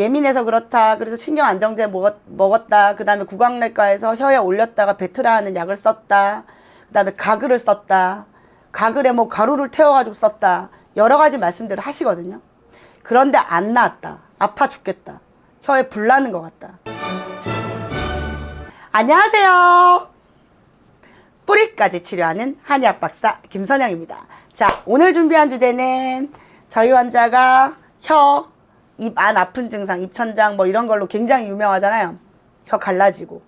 예민해서 그렇다. 그래서 신경 안정제 먹었, 먹었 다. 그 다음에 구강내과에서 혀에 올렸다가 베트라하는 약을 썼다. 그 다음에 가글을 썼다. 가글에 뭐 가루를 태워가지고 썼다. 여러 가지 말씀들을 하시거든요. 그런데 안 나았다. 아파 죽겠다. 혀에 불 나는 것 같다. 안녕하세요. 뿌리까지 치료하는 한의학 박사 김선영입니다. 자, 오늘 준비한 주제는 저희 환자가 혀, 입 안 아픈 증상, 입천장 뭐 이런 걸로 굉장히 유명하잖아요. 혀 갈라지고,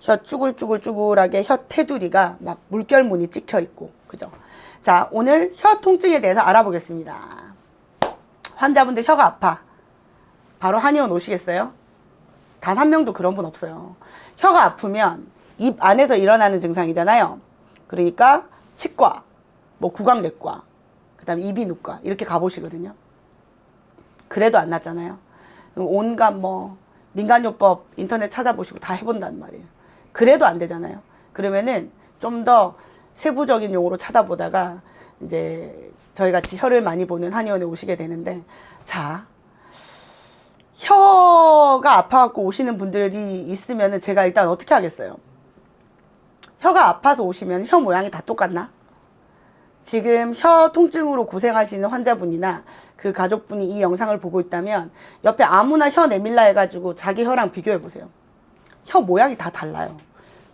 혀 쭈글쭈글쭈글하게 혀 테두리가 막 물결무늬 찍혀 있고, 그죠? 자, 오늘 혀 통증에 대해서 알아보겠습니다. 환자분들 혀가 아파. 바로 한의원 오시겠어요? 단 한 명도 그런 분 없어요. 혀가 아프면 입 안에서 일어나는 증상이잖아요. 그러니까 치과, 뭐 구강내과, 그다음에 이비인후과 이렇게 가보시거든요. 그래도 안 낫잖아요. 온갖 뭐 민간요법 인터넷 찾아보시고 다 해본단 말이에요. 그래도 안 되잖아요. 그러면은 좀 더 세부적인 용어로 찾아보다가 이제 저희 같이 혀를 많이 보는 한의원에 오시게 되는데 자 혀가 아파갖고 오시는 분들이 있으면은 제가 일단 어떻게 하겠어요? 혀가 아파서 오시면 혀 모양이 다 똑같나? 지금 혀 통증으로 고생하시는 환자분이나 그 가족분이 이 영상을 보고 있다면 옆에 아무나 혀 내밀라 해가지고 자기 혀랑 비교해 보세요. 혀 모양이 다 달라요.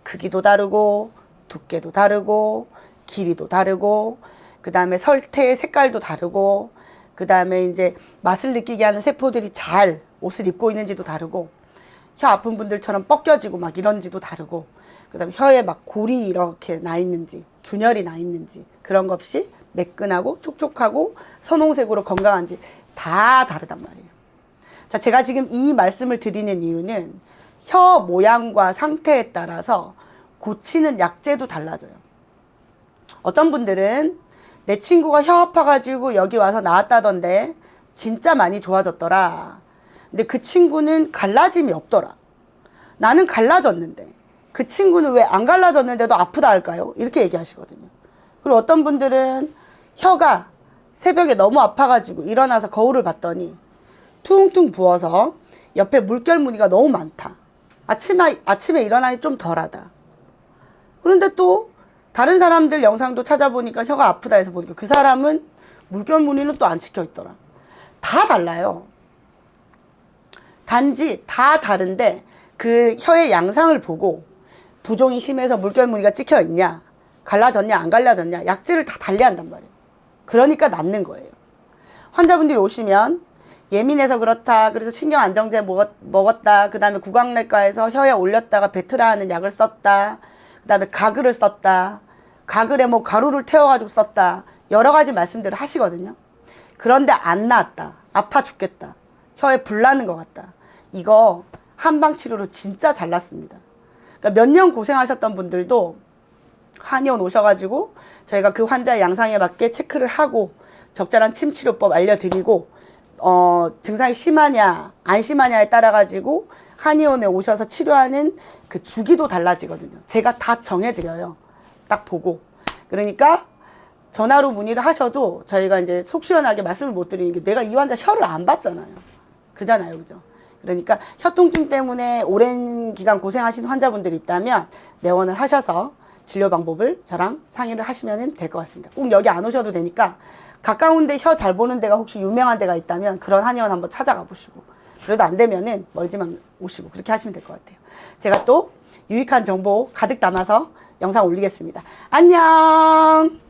크기도 다르고 두께도 다르고 길이도 다르고 그 다음에 설태의 색깔도 다르고 그 다음에 이제 맛을 느끼게 하는 세포들이 잘 옷을 입고 있는지도 다르고 혀 아픈 분들처럼 뻗겨지고 막 이런지도 다르고 그다음에 혀에 막 골이 이렇게 나 있는지 균열이 나 있는지 그런 것 없이 매끈하고 촉촉하고 선홍색으로 건강한지 다 다르단 말이에요. 자, 제가 지금 이 말씀을 드리는 이유는 혀 모양과 상태에 따라서 고치는 약재도 달라져요. 어떤 분들은 내 친구가 혀 아파가지고 여기 와서 나왔다던데 진짜 많이 좋아졌더라. 근데 그 친구는 갈라짐이 없더라. 나는 갈라졌는데 그 친구는 왜 안 갈라졌는데도 아프다 할까요? 이렇게 얘기하시거든요. 그리고 어떤 분들은 혀가 새벽에 너무 아파가지고 일어나서 거울을 봤더니 퉁퉁 부어서 옆에 물결 무늬가 너무 많다. 아침에, 아침에 일어나니 좀 덜하다. 그런데 또 다른 사람들 영상도 찾아보니까 혀가 아프다 해서 보니까 그 사람은 물결 무늬는 또 안 찍혀 있더라. 다 달라요. 단지 다 다른데 그 혀의 양상을 보고 부종이 심해서 물결 무늬가 찍혀 있냐, 갈라졌냐, 안 갈라졌냐, 약질을 다 달리한단 말이에요. 그러니까 낫는 거예요. 환자분들이 오시면 예민해서 그렇다. 그래서 신경 안정제 먹었, 먹었다. 그 다음에 구강내과에서 혀에 올렸다가 베트라하는 약을 썼다. 그 다음에 가글을 썼다. 가글에 뭐 가루를 태워가지고 썼다. 여러 가지 말씀들을 하시거든요. 그런데 안 나았다. 아파 죽겠다. 혀에 불 나는 것 같다. 이거 한방 치료로 진짜 잘났습니다. 그러니까 몇 년 고생하셨던 분들도 한의원 오셔가지고 저희가 그 환자의 양상에 맞게 체크를 하고 적절한 침 치료법 알려드리고 어, 증상이 심하냐 안 심하냐에 따라 가지고 한의원에 오셔서 치료하는 그 주기도 달라지거든요. 제가 다 정해드려요. 딱 보고 그러니까 전화로 문의를 하셔도 저희가 이제 속 시원하게 말씀을 못 드리는 게 내가 이 환자 혀를 안 봤잖아요. 그잖아요, 그죠? 그러니까 혀 통증 때문에 오랜 기간 고생하신 환자분들이 있다면 내원을 하셔서 진료 방법을 저랑 상의를 하시면 될 것 같습니다. 꼭 여기 안 오셔도 되니까 가까운데 혀 잘 보는 데가 혹시 유명한 데가 있다면 그런 한의원 한번 찾아가 보시고 그래도 안 되면은 멀지만 오시고 그렇게 하시면 될 것 같아요. 제가 또 유익한 정보 가득 담아서 영상 올리겠습니다. 안녕!